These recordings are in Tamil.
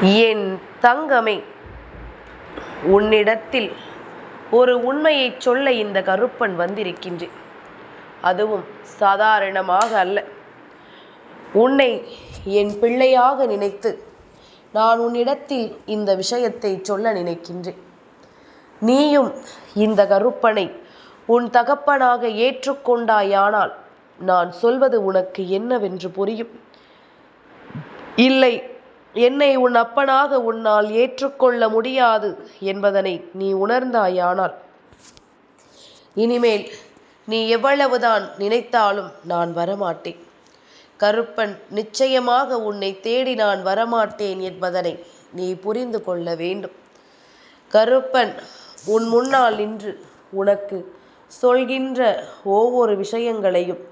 என் தங்கமே உன்னிடத்தில் ஒரு உண்மையைச் சொல்ல இந்த கருப்பன் வந்திருக்கின்றேன் அதுவும் சாதாரணமாக அல்ல. உன்னை என் பிள்ளையாக நினைத்து நான் உன்னிடத்தில் இந்த விஷயத்தை சொல்ல நினைக்கின்றேன் நீயும் இந்த கருப்பனை உன் தகப்பனாக ஏற்றுக்கொண்டாயானால் நான் சொல்வது உனக்கு என்னவென்று புரியும். இல்லை என்னை உன் அப்பனாக உன்னால் ஏற்றுக்கொள்ள முடியாது என்பதனை நீ உணர்ந்தாயானால். இனிமேல் நீ எவ்வளவுதான் நினைத்தாலும் நான் வரமாட்டேன். கருப்பன் நிச்சயமாக உன்னை தேடி நான் வரமாட்டேன் என்பதனை நீ புரிந்து கொள்ள வேண்டும். கருப்பன் உன் முன்னால் நின்று உனக்கு சொல்கின்ற ஒவ்வொரு விஷயங்களையும்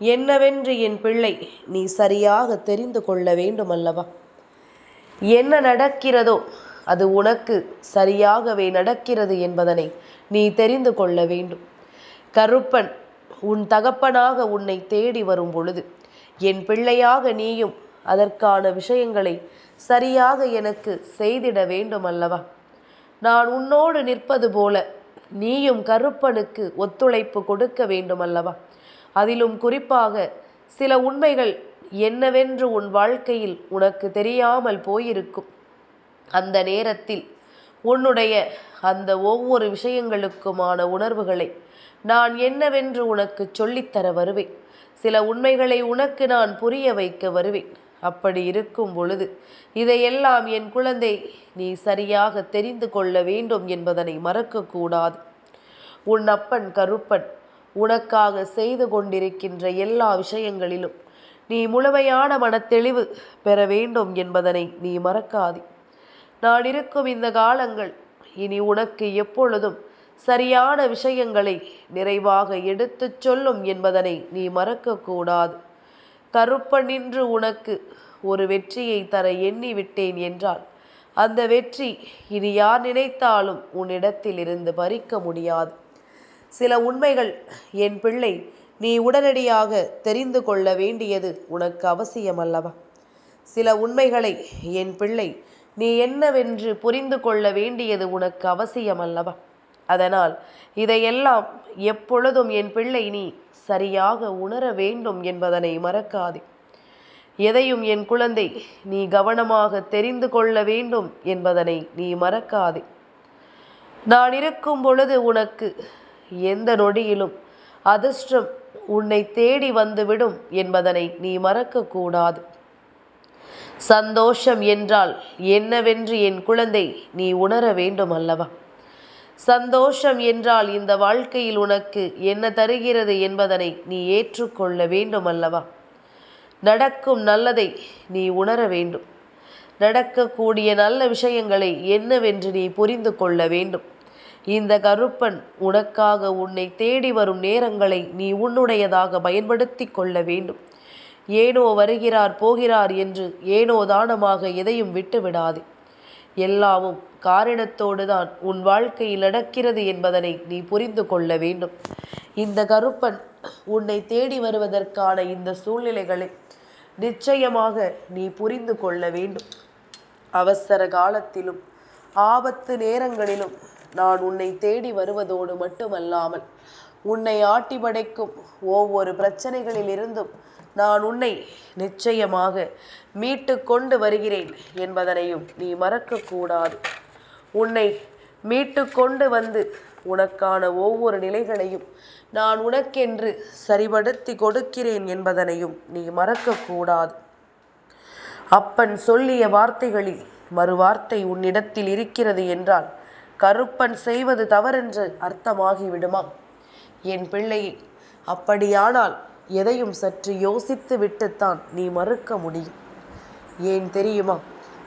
என்னவென்று என் பிள்ளை நீ சரியாக தெரிந்து கொள்ள வேண்டும் அல்லவா என்ன நடக்கிறதோ அது உனக்கு சரியாகவே நடக்கிறது என்பதனை நீ தெரிந்து கொள்ள வேண்டும். கருப்பன் உன் தகப்பனாக உன்னை தேடி வரும் பொழுது என் பிள்ளையாக நீயும் அதற்கான விஷயங்களை சரியாக எனக்கு செய்திட வேண்டும் அல்லவா நான் உன்னோடு நிற்பது போல நீயும் கருப்பனுக்கு ஒத்துழைப்பு கொடுக்க வேண்டும் அல்லவா அதிலும் குறிப்பாக சில உண்மைகள் என்னவென்று உன் வாழ்க்கையில் உனக்கு தெரியாமல் போயிருக்கும். அந்த நேரத்தில் உன்னுடைய அந்த ஒவ்வொரு விஷயங்களுக்குமான உணர்வுகளை நான் என்னவென்று உனக்கு சொல்லித்தர வருவேன். சில உண்மைகளை உனக்கு நான் புரிய வைக்க வருவேன். அப்படி இருக்கும் பொழுது இதையெல்லாம் என் குழந்தை நீ சரியாக தெரிந்து கொள்ள வேண்டும் என்பதனை மறக்கக்கூடாது. உன் அப்பன் கருப்பன் உனக்காக செய்து கொண்டிருக்கின்ற எல்லா விஷயங்களிலும் நீ முழுமையான மனத்தெளிவு பெற வேண்டும் என்பதனை நீ மறக்காதே. நான் இருக்கும் இந்த காலங்கள் இனி உனக்கு எப்பொழுதும் சரியான விஷயங்களை நிறைவாக எடுத்துச் சொல்லும் என்பதனை நீ மறக்கக்கூடாது. கருப்பனின்று உனக்கு ஒரு வெற்றியை தர எண்ணி விட்டேன் என்றால் அந்த வெற்றி இனி யார் நினைத்தாலும் உன்னிடத்தில் இருந்து பறிக்க முடியாது. சில உண்மைகள் என் பிள்ளை நீ உடனடியாக தெரிந்து கொள்ள வேண்டியது உனக்கு அவசியம் அல்லவா சில உண்மைகளை என் பிள்ளை நீ என்னவென்று புரிந்து கொள்ள வேண்டியது உனக்கு அவசியம் அல்லவா அதனால் இதையெல்லாம் எப்பொழுதும் என் பிள்ளை நீ சரியாக உணர வேண்டும் என்பதனை மறக்காதே. எதையும் என் குழந்தை நீ கவனமாக தெரிந்து கொள்ள வேண்டும் என்பதனை நீ மறக்காதே. நான் இருக்கும் பொழுது உனக்கு எந்த நொடியிலும் அதிர்ஷ்டம் உன்னை தேடி வந்துவிடும் என்பதனை நீ மறக்கக்கூடாது. சந்தோஷம் என்றால் என்னவென்று என் குழந்தை நீ உணர வேண்டும் அல்லவா சந்தோஷம் என்றால் இந்த வாழ்க்கையில் உனக்கு என்ன தருகிறது என்பதனை நீ ஏற்றுக்கொள்ள வேண்டும் அல்லவா நடக்கும் நல்லதை நீ உணர வேண்டும். நடக்கக்கூடிய நல்ல விஷயங்களை என்னவென்று நீ புரிந்து கொள்ள வேண்டும். இந்த கருப்பன் உனக்காக உன்னை தேடி வரும் நேரங்களை நீ உன்னுடையதாக பயன்படுத்தி கொள்ள வேண்டும். ஏனோ வருகிறார் போகிறார் என்று ஏனோ தானமாக எதையும் விட்டுவிடாது. எல்லாமும் காரணத்தோடு தான் உன் வாழ்க்கையில் நடக்கிறது என்பதனை நீ புரிந்து கொள்ள வேண்டும். இந்த கருப்பன் உன்னை தேடி வருவதற்கான இந்த சூழ்நிலைகளை நிச்சயமாக நீ புரிந்து கொள்ள வேண்டும். அவசர காலத்திலும் ஆபத்து நேரங்களிலும் நான் உன்னை தேடி வருவதோடு மட்டுமல்லாமல் உன்னை ஆட்டி படைக்கும் ஒவ்வொரு பிரச்சனைகளிலிருந்தும் நான் உன்னை நிச்சயமாக மீட்டு கொண்டு வருகிறேன் என்பதனையும் நீ மறக்கக்கூடாது. உன்னை மீட்டு கொண்டு வந்து உனக்கான ஒவ்வொரு நிலைகளையும் நான் உனக்கென்று சரிபடுத்தி கொடுக்கிறேன் என்பதனையும் நீ மறக்கக்கூடாது. அப்பன் சொல்லிய வார்த்தைகளில் மறுவார்த்தை உன்னிடத்தில் இருக்கிறது என்றால் கருப்பன் செய்வது தவறென்று அர்த்தமாகிவிடுமா? என் பிள்ளையை அப்படியானால் எதையும் சற்று யோசித்து விட்டுத்தான் நீ மறுக்க முடியும். ஏன் தெரியுமா?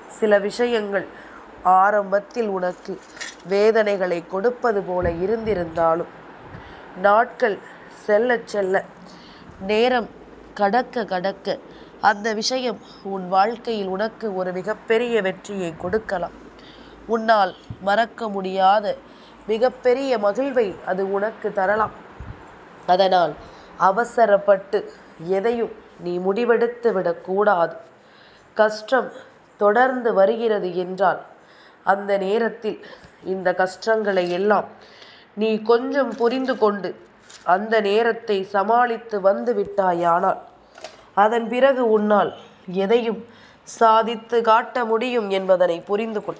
சில விஷயங்கள் ஆரம்பத்தில் உனக்கு வேதனைகளை கொடுப்பது போல இருந்திருந்தாலும் நாட்கள் செல்ல செல்ல நேரம் கடக்க கடக்க அந்த விஷயம் உன் வாழ்க்கையில் உனக்கு ஒரு மிகப்பெரிய வெற்றியை கொடுக்கலாம். உன்னால் மறக்க முடியாத மிகப்பெரிய மகிழ்வை அது உனக்கு தரலாம். அதனால் அவசரப்பட்டு எதையும் நீ முடிவெடுத்து விடக்கூடாது. கஷ்டம் தொடர்ந்து வருகிறது என்றால் அந்த நேரத்தில் இந்த கஷ்டங்களை எல்லாம் நீ கொஞ்சம் புரிந்து கொண்டு அந்த நேரத்தை சமாளித்து வந்து விட்டாயானால் அதன் பிறகு உன்னால் எதையும் சாதித்து காட்ட முடியும் என்பதனை புரிந்து கொள்.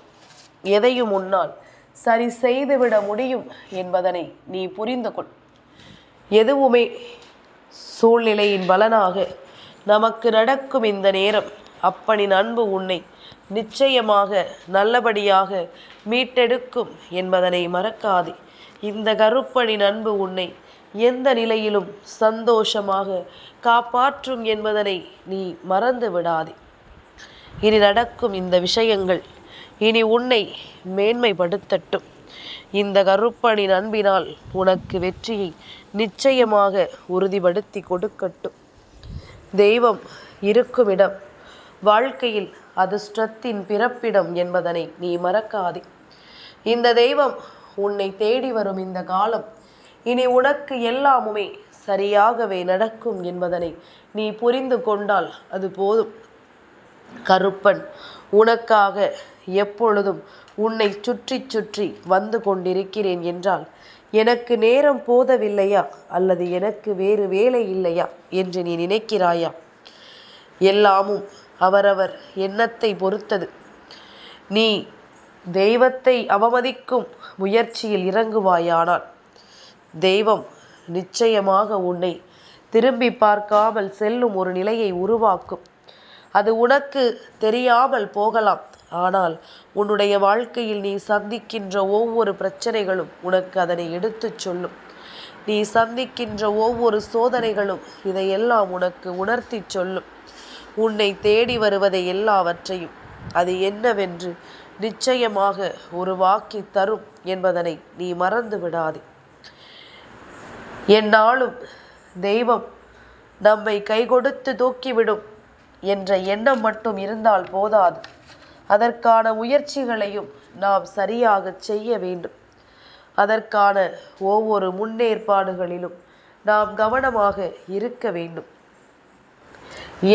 எதையும் உன்னால் சரி செய்துவிட முடியும் என்பதனை நீ புரிந்து கொள். எதுவுமே சூழ்நிலையின் பலனாக நமக்கு நடக்கும் இந்த நேரம் அப்பனின் அன்பு உன்னை நிச்சயமாக நல்லபடியாக மீட்டெடுக்கும் என்பதனை மறக்காதே. இந்த கருப்பனின் அன்பு உன்னை எந்த நிலையிலும் சந்தோஷமாக காப்பாற்றும் என்பதனை நீ மறந்து விடாதே இனி நடக்கும் இந்த விஷயங்கள் இனி உன்னை மேன்மைப்படுத்தட்டும். இந்த கருப்பனின் அன்பினால் உனக்கு வெற்றியை நிச்சயமாக உறுதிப்படுத்தி கொடுக்கட்டும். தெய்வம் இருக்குமிடம் வாழ்க்கையில் அதிர்ஷ்டத்தின் பிறப்பிடம் என்பதனை நீ மறக்காதே. இந்த தெய்வம் உன்னை தேடி வரும் இந்த காலம் இனி உனக்கு எல்லாமுமே சரியாகவே நடக்கும் என்பதனை நீ புரிந்து கொண்டால் அது போதும். கருப்பன் உனக்காக எப்பொழுதும் உன்னை சுற்றி சுற்றி வந்து கொண்டிருக்கிறேன் என்றால் எனக்கு நேரம் போதவில்லையா? அல்லது எனக்கு வேறு வேலை இல்லையா? என்று நீ நினைக்கிறாயா? எல்லாமும் அவரவர் எண்ணத்தை பொறுத்தது. நீ தெய்வத்தை அவமதிக்கும் முயற்சியில் இறங்குவாயானால் தெய்வம் நிச்சயமாக உன்னை திரும்பி பார்க்காமல் செல்லும் ஒரு நிலையை உருவாக்கும். அது உனக்கு தெரியாமல் போகலாம். ஆனால் உன்னுடைய வாழ்க்கையில் நீ சந்திக்கின்ற ஒவ்வொரு பிரச்சனைகளும் உனக்கு அதனை எடுத்துச் சொல்லும். நீ சந்திக்கின்ற ஒவ்வொரு சோதனைகளும் இதையெல்லாம் உனக்கு உணர்த்தி சொல்லும். உன்னை தேடி வருவதை எல்லாவற்றையும் அது என்னவென்று நிச்சயமாக ஒரு வாக்கி தரும் என்பதனை நீ மறந்து விடாதே. என்னாலும் தெய்வம் நம்மை கை கொடுத்து தூக்கிவிடும் என்ற எண்ணம் மட்டும் இருந்தால் போதாது. அதற்கான முயற்சிகளையும் நாம் சரியாக செய்ய வேண்டும். அதற்கான ஒவ்வொரு முன்னேற்பாடுகளிலும் நாம் கவனமாக இருக்க வேண்டும்.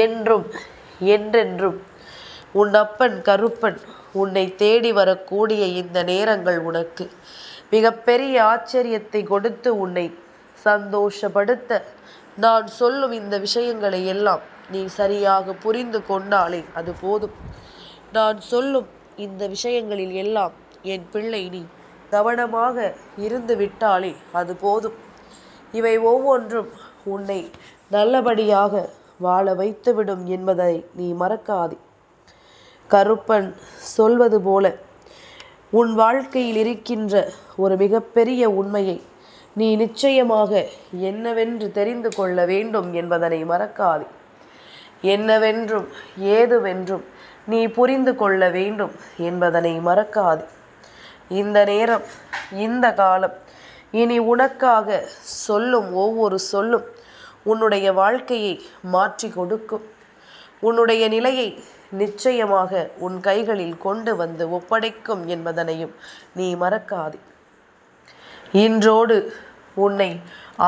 என்றும் என்றென்றும் உன் அப்பன் கருப்பன் உன்னை தேடி வரக்கூடிய இந்த நேரங்கள் உனக்கு மிகப்பெரிய ஆச்சரியத்தை கொடுத்து உன்னை சந்தோஷப்படுத்த நான் சொல்லும் இந்த விஷயங்களை எல்லாம் நீ சரியாக புரிந்து கொண்டாலே அது போதும். நான் சொல்லும் இந்த விஷயங்களில் எல்லாம் என் பிள்ளை நீ கவனமாக இருந்து விட்டாலே அது போதும். இவை ஒவ்வொன்றும் உன்னை நல்லபடியாக வாழ வைத்துவிடும் என்பதை நீ மறக்காதே. கருப்பன் சொல்வது போல உன் வாழ்க்கையில் இருக்கின்ற ஒரு மிகப்பெரிய உண்மையை நீ நிச்சயமாக என்னவென்று தெரிந்து கொள்ள வேண்டும் என்பதனை மறக்காதே. என்னவென்றும் ஏதுவென்றும் நீ புரிந்து கொள்ள வேண்டும் என்பதனை மறக்காது. இந்த நேரம் இந்த காலம் இனி உனக்காக சொல்லும் ஒவ்வொரு சொல்லும் உன்னுடைய வாழ்க்கையை மாற்றி கொடுக்கும். உன்னுடைய நிலையை நிச்சயமாக உன் கைகளில் கொண்டு வந்து ஒப்படைக்கும் என்பதனையும் நீ மறக்காதே. இன்றோடு உன்னை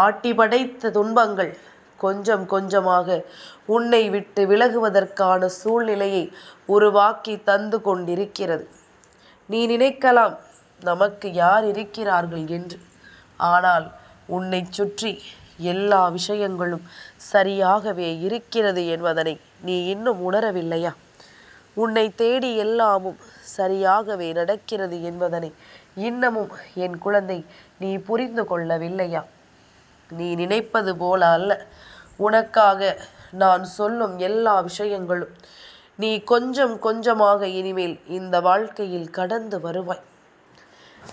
ஆட்டி படைத்த துன்பங்கள் கொஞ்சம் கொஞ்சமாக உன்னை விட்டு விலகுவதற்கான சூழ்நிலையை உருவாக்கி தந்து கொண்டிருக்கிறது. நீ நினைக்கலாம் நமக்கு யார் இருக்கிறார்கள்? என்று. ஆனால் உன்னை சுற்றி எல்லா விஷயங்களும் சரியாகவே இருக்கிறது என்பதனை நீ இன்னும் உணரவில்லையா? உன்னை தேடி எல்லாமும் சரியாகவே நடக்கிறது என்பதனை இன்னமும் என் குழந்தை நீ புரிந்து கொள்ளவில்லையா? நீ நினைப்பது போல அல்ல. உனக்காக நான் சொல்லும் எல்லா விஷயங்களும் நீ கொஞ்சம் கொஞ்சமாக இனிமேல் இந்த வாழ்க்கையில் கடந்து வருவாய்.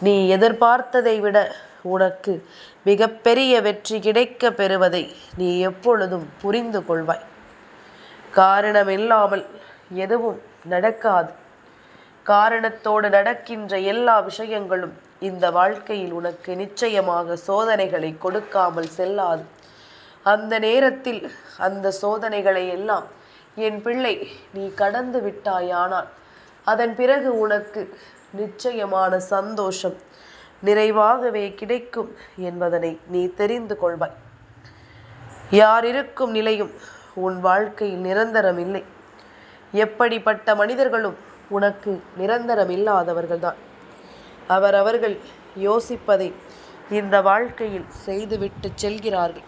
நீ எதிர்பார்த்ததை விட உனக்கு மிகப்பெரிய வெற்றி கிடைக்க பெறுவதை நீ எப்பொழுதும் புரிந்து கொள்வாய். காரணமில்லாமல் எதுவும் நடக்காது. காரணத்தோடு நடக்கின்ற எல்லா விஷயங்களும் இந்த வாழ்க்கையில் உனக்கு நிச்சயமாக சோதனைகளை கொடுக்காமல் செல்லாது. அந்த நேரத்தில் அந்த சோதனைகளை எல்லாம் என் பிள்ளை நீ கடந்து விட்டாயானால் அதன் பிறகு உனக்கு நிச்சயமான சந்தோஷம் நிறைவாகவே கிடைக்கும் என்பதனை நீ தெரிந்து கொள்வாய். யார் இருக்கும் நிலையும் உன் வாழ்க்கையில் நிரந்தரம் இல்லை எப்படிப்பட்ட மனிதர்களும் உனக்கு நிரந்தரம் இல்லாதவர்கள்தான் அவரவர்கள் யோசிப்பதை இந்த வாழ்க்கையில் செய்துவிட்டு செல்கிறார்கள்.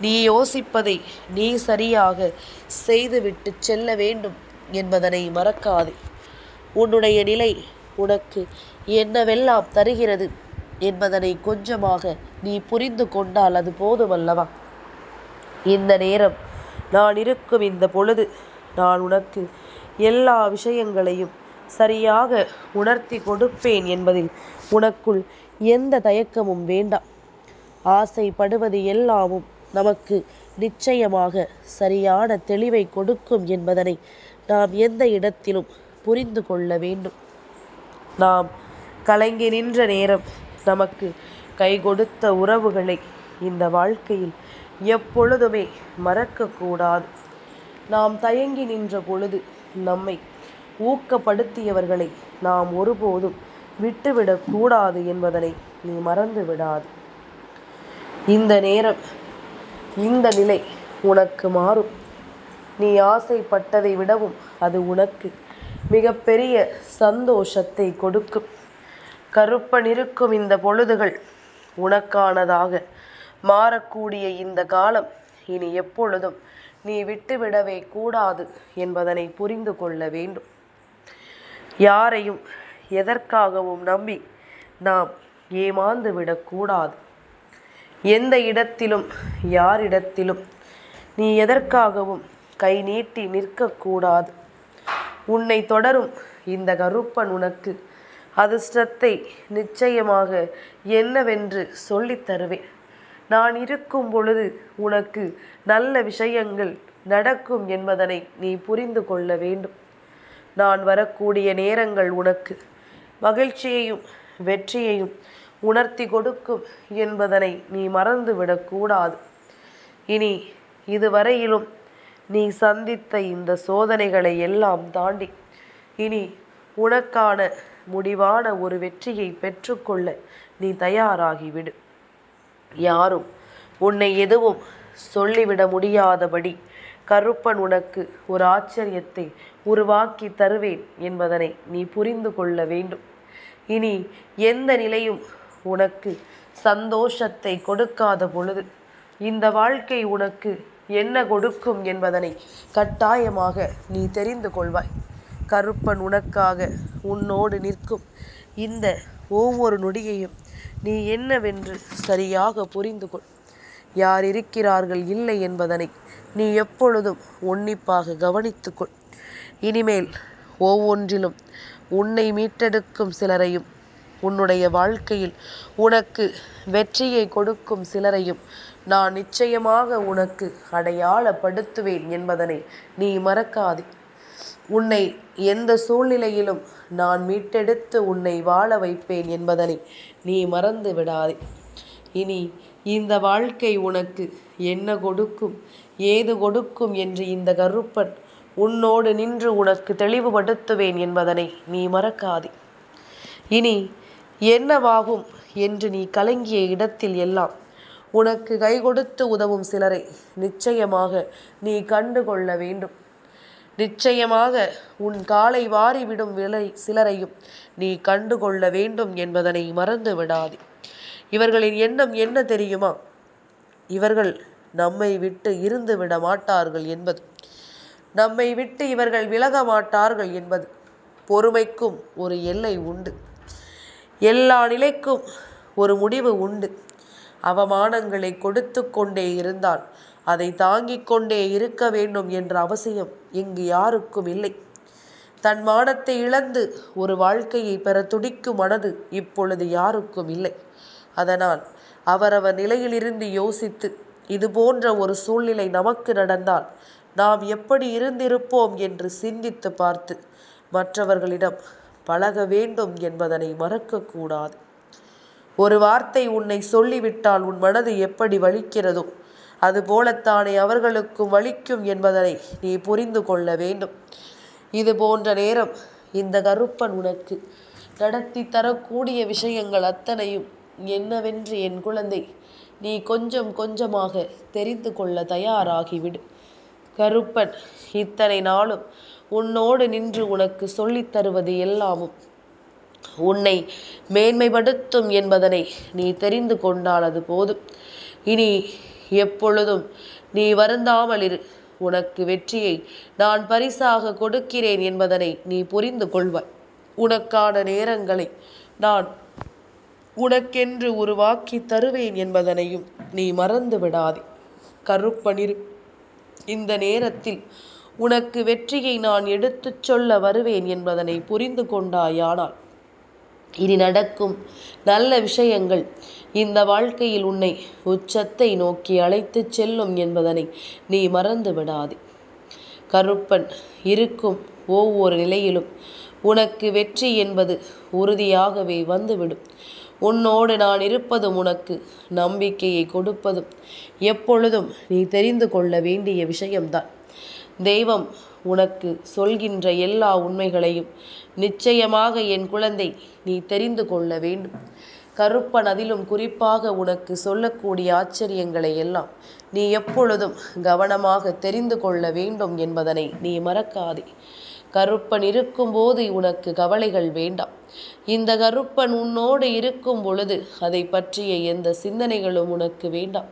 நீ யோசிப்பதை நீ சரியாக செய்துவிட்டு செல்ல வேண்டும் என்பதனை மறக்காதே. உன்னுடைய நிலை உனக்கு என்னவெல்லாம் தருகிறது என்பதனை கொஞ்சமாக நீ புரிந்து கொண்டால் அது போதுமல்லவா? இந்த நேரம் நான் இருக்கும் இந்த பொழுது நான் உனக்கு எல்லா விஷயங்களையும் சரியாக உணர்த்தி கொடுப்பேன் என்பதில் உனக்குள் எந்த தயக்கமும் வேண்டாம். ஆசைப்படுவது எல்லாமும் நமக்கு நிச்சயமாக சரியான தெளிவை கொடுக்கும் என்பதனை நாம் எந்த இடத்திலும் புரிந்து கொள்ள வேண்டும். நாம் கலங்கி நின்ற நேரம் நமக்கு கை கொடுத்த உறவுகளை இந்த வாழ்க்கையில் எப்பொழுதுமே மறக்கக்கூடாது. நாம் தயங்கி நின்ற பொழுது நம்மை ஊக்கப்படுத்தியவர்களை நாம் ஒருபோதும் விட்டுவிடக்கூடாது என்பதனை நீ மறந்து விடாது. இந்த நேரம் இந்த நிலை உனக்கு மாறும். நீ ஆசைப்பட்டதை விடவும் அது உனக்கு மிகப்பெரிய சந்தோஷத்தை கொடுக்கும். கருப்பனிருக்கும் இந்த பொழுதுகள் உனக்கானதாக மாறக்கூடிய இந்த காலம் இனி எப்பொழுதும் நீ விட்டுவிடவே கூடாது என்பதனை புரிந்து கொள்ள வேண்டும். யாரையும் எதற்காகவும் நம்பி நாம் ஏமாந்து விடக்கூடாது. எந்த இடத்திலும் யாரிடத்திலும் நீ எதற்காகவும் கை நீட்டி நிற்கக்கூடாது. உன்னை தொடரும் இந்த கருப்பன் உனக்கு அதிர்ஷ்டத்தை நிச்சயமாக என்னவென்று சொல்லித் தருவேன். நான் இருக்கும் பொழுது உனக்கு நல்ல விஷயங்கள் நடக்கும் என்பதனை நீ புரிந்து கொள்ள வேண்டும். நான் வரக்கூடிய நேரங்கள் உனக்கு. மகிழ்ச்சியையும் வெற்றியையும் உணர்த்தி கொடுக்கும் என்பதனை நீ மறந்துவிடக்கூடாது இனி இதுவரையிலும் நீ சந்தித்த இந்த சோதனைகளை எல்லாம் தாண்டி இனி உனக்கான முடிவான ஒரு வெற்றியை பெற்றுக்கொள்ள நீ தயாராகிவிடு. யாரும் உன்னை எதுவும் சொல்லிவிட முடியாதபடி கருப்பன் உனக்கு ஒரு ஆச்சரியத்தை உருவாக்கி தருவேன் என்பதனை நீ புரிந்து கொள்ள வேண்டும். இனி எந்த நிலையும் உனக்கு சந்தோஷத்தை கொடுக்காத பொழுது இந்த வாழ்க்கை உனக்கு என்ன கொடுக்கும் என்பதனை கட்டாயமாக நீ தெரிந்து கொள்வாய். கருப்பன் உனக்காக உன்னோடு நிற்கும் இந்த ஒவ்வொரு நொடியையும் நீ என்னவென்று சரியாக புரிந்து கொள். யார் இருக்கிறார்கள் இல்லை என்பதனை நீ எப்பொழுதும் உன்னிப்பாக கவனித்துக்கொள் இனிமேல் ஒவ்வொன்றிலும் உன்னை மீட்டெடுக்கும் சிலரையும் உன்னுடைய வாழ்க்கையில் உனக்கு வெற்றியை கொடுக்கும் சிலரையும் நான் நிச்சயமாக உனக்கு அடையாளப்படுத்துவேன் என்பதனை நீ மறக்காதே. உன்னை எந்த சூழ்நிலையிலும் நான் மீட்டெடுத்து உன்னை வாழ வைப்பேன் என்பதனை நீ மறந்து விடாதே. இனி இந்த வாழ்க்கை உனக்கு என்ன கொடுக்கும் ஏது கொடுக்கும் என்று இந்த கருப்பன் உன்னோடு நின்று உனக்கு தெளிவுபடுத்துவேன் என்பதனை நீ மறக்காதே. இனி என்னவாகும் என்று நீ கலங்கிய இடத்தில் எல்லாம் உனக்கு கை கொடுத்து உதவும் சிலரை நிச்சயமாக நீ கண்டு கொள்ள வேண்டும். நிச்சயமாக உன் காலை வாரிவிடும் விலை சிலரையும் நீ கண்டு கொள்ள வேண்டும் என்பதனை மறந்து விடாதே. இவர்களின் எண்ணம் என்ன தெரியுமா? இவர்கள் நம்மை விட்டு இருந்து விட மாட்டார்கள் என்பது. நம்மை விட்டு இவர்கள் விலக மாட்டார்கள் என்பது பொறுமைக்கும் ஒரு எல்லை உண்டு. எல்லா நிலைக்கும் ஒரு முடிவு உண்டு. அவமானங்களை கொடுத்து கொண்டே இருந்தால் அதை தாங்கிக் கொண்டே இருக்க வேண்டும் என்ற அவசியம் இங்கு யாருக்கும் இல்லை. தன் மானத்தை இழந்து ஒரு வாழ்க்கையை பெற துடிக்கும் மனது இப்பொழுது யாருக்கும் இல்லை. அதனால் அவரவர் நிலையிலிருந்து யோசித்து இது போன்ற ஒரு சூழ்நிலை நமக்கு நடந்தால் நாம் எப்படி இருந்திருப்போம் என்று சிந்தித்து பார்த்து மற்றவர்களிடம் பழக வேண்டும் என்பதனை மறக்கக்கூடாது. ஒரு வார்த்தை உன்னை சொல்லிவிட்டால் உன் மனது எப்படி வலிக்கிறதோ அதுபோலத்தானே அவர்களுக்கும் வலிக்கும் என்பதனை நீ புரிந்து கொள்ள வேண்டும். இது போன்ற நேரம் இந்த கருப்பன் உனக்கு நடத்தி தரக்கூடிய விஷயங்கள் அத்தனையும் என்னவென்று என் குழந்தை நீ கொஞ்சம் கொஞ்சமாக தெரிந்து கொள்ள தயாராகிவிடு. கருப்பன் இத்தனை நாளும் உன்னோடு நின்று உனக்கு சொல்லித் தருவது எல்லாமும். உன்னை மேன்மைப்படுத்தும் என்பதனை நீ தெரிந்து கொண்டால் அது போதும். இனி எப்பொழுதும் நீ வருந்தாமல் இரு. உனக்கு வெற்றியை நான் பரிசாக கொடுக்கிறேன் என்பதனை நீ புரிந்து கொள்வாய். உனக்கான நேரங்களை நான் உனக்கென்று உருவாக்கி தருவேன் என்பதனையும் நீ மறந்து விடாதே கருப்பனிரு இந்த நேரத்தில் உனக்கு வெற்றியை நான் எடுத்துச் சொல்ல வருவேன் என்பதனை புரிந்து கொண்டாயானால் இனி நடக்கும் நல்ல விஷயங்கள் இந்த வாழ்க்கையில் உன்னை உச்சத்தை நோக்கி அழைத்துச் செல்லும் என்பதனை நீ மறந்து விடாதே. கருப்பன் இருக்கும் ஒவ்வொரு நிலையிலும் உனக்கு வெற்றி என்பது உறுதியாகவே வந்துவிடும். உன்னோடு நான் இருப்பதும் உனக்கு நம்பிக்கையை கொடுப்பதும். எப்பொழுதும் நீ தெரிந்து கொள்ள வேண்டிய விஷயம்தான். தெய்வம் உனக்கு சொல்கின்ற எல்லா உண்மைகளையும் நிச்சயமாக என் குழந்தை நீ தெரிந்து கொள்ள வேண்டும். கருப்பன் அதிலும் குறிப்பாக உனக்கு சொல்லக்கூடிய ஆச்சரியங்களை எல்லாம் நீ எப்பொழுதும் கவனமாக தெரிந்து கொள்ள வேண்டும் என்பதனை நீ மறக்காதே. கருப்பன் இருக்கும்போது உனக்கு கவலைகள் வேண்டாம். இந்த கருப்பன் உன்னோடு இருக்கும் பொழுது அதை பற்றிய எந்த சிந்தனைகளும் உனக்கு வேண்டாம்.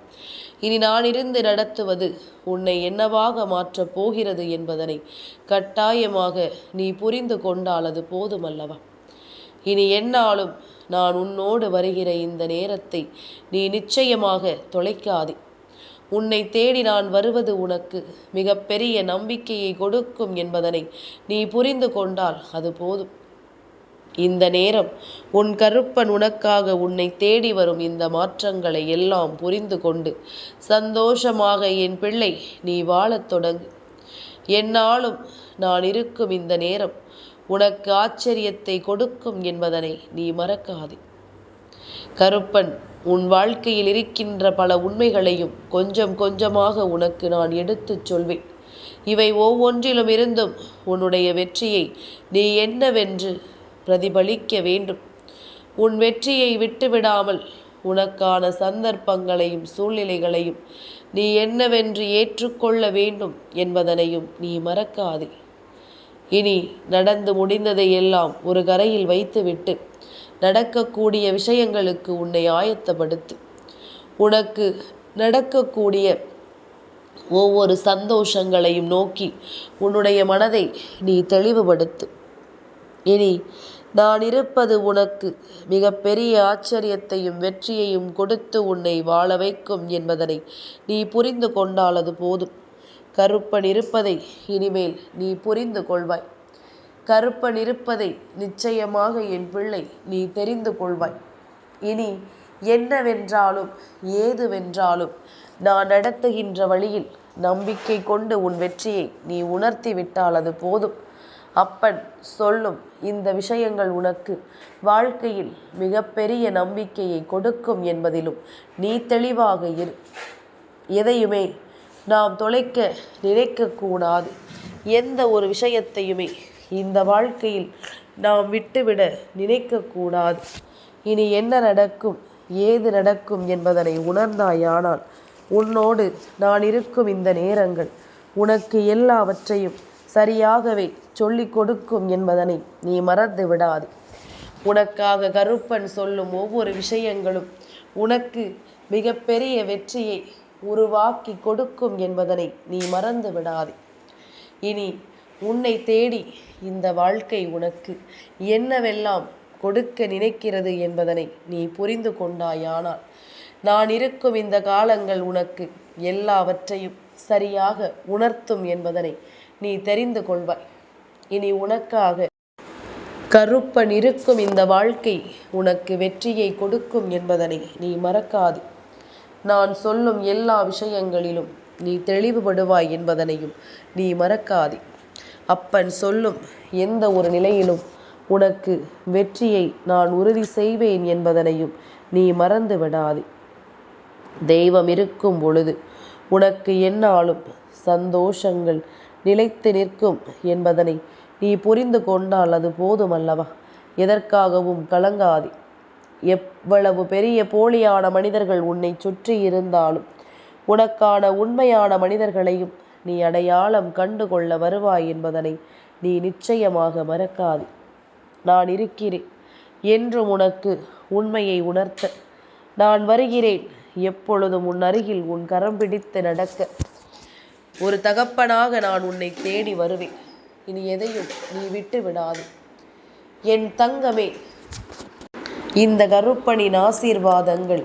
இனி நான் இருந்து நடத்துவது உன்னை என்னவாக மாற்றப் போகிறது என்பதனை கட்டாயமாக நீ புரிந்து கொண்டால் அது போதுமல்லவா? இனி என்னாலும் நான் உன்னோடு வருகிற இந்த நேரத்தை நீ நிச்சயமாக தொலைக்காதே. உன்னை தேடி நான் வருவது உனக்கு மிகப்பெரிய நம்பிக்கையை கொடுக்கும் என்பதனை நீ புரிந்து கொண்டால் அது போதும். இந்த நேரம் உன் கருப்பன் உனக்காக உன்னை தேடி வரும் இந்த மாற்றங்களை எல்லாம் புரிந்து கொண்டு சந்தோஷமாக என் பிள்ளை நீ வாழத் தொடங்கு. என்னாலும் நான் இருக்கும் இந்த நேரம் உனக்கு ஆச்சரியத்தை கொடுக்கும் என்பதனை நீ மறக்காதே. கருப்பன் உன் வாழ்க்கையில் இருக்கின்ற பல உண்மைகளையும் கொஞ்சம் கொஞ்சமாக உனக்கு நான் எடுத்துச் சொல்வேன். இவை ஒவ்வொன்றிலும் இருந்தும் உன்னுடைய வெற்றியை நீ என்னவென்று பிரதிபலிக்க வேண்டும். உன் வெற்றியை விட்டுவிடாமல் உனக்கான சந்தர்ப்பங்களையும் சூழ்நிலைகளையும் நீ என்னவென்று ஏற்றுக்கொள்ள வேண்டும் என்பதனையும் நீ மறக்காதே. இனி நடந்து முடிந்ததை எல்லாம் ஒரு கரையில் வைத்துவிட்டு நடக்கக்கூடிய விஷயங்களுக்கு உன்னை ஆயத்தப்படுத்து. உனக்கு நடக்கக்கூடிய ஒவ்வொரு சந்தோஷங்களையும் நோக்கி உன்னுடைய மனதை நீ தெளிவுபடுத்து. இனி நான் இருப்பது உனக்கு மிகப்பெரிய ஆச்சரியத்தையும் வெற்றியையும் கொடுத்து உன்னை வாழ வைக்கும் என்பதனை நீ புரிந்து கொண்டாலது போதும். கருப்பன் இருப்பதை இனிமேல் நீ புரிந்து கொள்வாய். கருப்பன் இருப்பதை நிச்சயமாக என் பிள்ளை நீ தெரிந்து கொள்வாய். இனி என்னவென்றாலும் ஏதுவென்றாலும் நான் நடத்துகின்ற வழியில் நம்பிக்கை கொண்டு உன் வெற்றியை நீ உணர்த்தி விட்டால் அது போதும். அப்பன் சொல்லும் இந்த விஷயங்கள் உனக்கு வாழ்க்கையில் மிகப்பெரிய நம்பிக்கையை கொடுக்கும் என்பதிலும் நீ தெளிவாக இரு. எதையுமே நாம் தொலைக்க நினைக்கக்கூடாது. எந்த ஒரு விஷயத்தையுமே இந்த வாழ்க்கையில் நாம் விட்டுவிட நினைக்கக்கூடாது. இனி என்ன நடக்கும்? ஏது நடக்கும் என்பதனை உணர்ந்தாயானால் உன்னோடு நான் இருக்கும் இந்த நேரங்கள் உனக்கு எல்லாவற்றையும் சரியாகவே சொல்லிக் கொடுக்கும் என்பதனை நீ மறந்து விடாது. உனக்காக கருப்பன் சொல்லும் ஒவ்வொரு விஷயங்களும் உனக்கு மிகப்பெரிய வெற்றியை உருவாக்கி கொடுக்கும் என்பதனை நீ மறந்து விடாது. இனி உன்னை தேடி இந்த வாழ்க்கை உனக்கு என்னவெல்லாம் கொடுக்க நினைக்கிறது என்பதனை நீ புரிந்து கொண்டாயானால் நான் இருக்கும் இந்த காலங்கள் உனக்கு எல்லாவற்றையும் சரியாக உணர்த்தும் என்பதனை நீ தெரிந்து கொள்வாய். இனி உனக்காக கருப்பன் இருக்கும் இந்த வாழ்க்கை உனக்கு வெற்றியை கொடுக்கும் என்பதனை நீ மறக்காது. நான் சொல்லும் எல்லா விஷயங்களிலும் நீ தெளிவுபடுவாய் என்பதனையும் நீ மறக்காதே. அப்பன் சொல்லும் எந்த ஒரு நிலையிலும் உனக்கு வெற்றியை நான் உறுதி செய்வேன் என்பதனையும் நீ மறந்து விடாதே. தெய்வம் இருக்கும் பொழுது உனக்கு என்னாலும் சந்தோஷங்கள் நிலைத்து நிற்கும் என்பதனை நீ புரிந்து கொண்டால் அது போதுமல்லவா? எதற்காகவும் கலங்காதே. எவ்வளவு பெரிய போலியான மனிதர்கள் உன்னை சுற்றி இருந்தாலும் உனக்கான உண்மையான மனிதர்களையும் நீ அடையாளம் கண்டு கொள்ள வருவாய் என்பதனை நீ நிச்சயமாக மறக்காது. நான் இருக்கிறேன் என்றும் உனக்கு உண்மையை உணர்த்த. நான் வருகிறேன் எப்பொழுதும் உன் அருகில் உன் கரம் பிடித்து நடக்க. ஒரு தகப்பனாக நான் உன்னை தேடி வருவேன். இனி எதையும் நீ விட்டு விடாது. என் தங்கமே இந்த கருப்பனின் ஆசீர்வாதங்கள்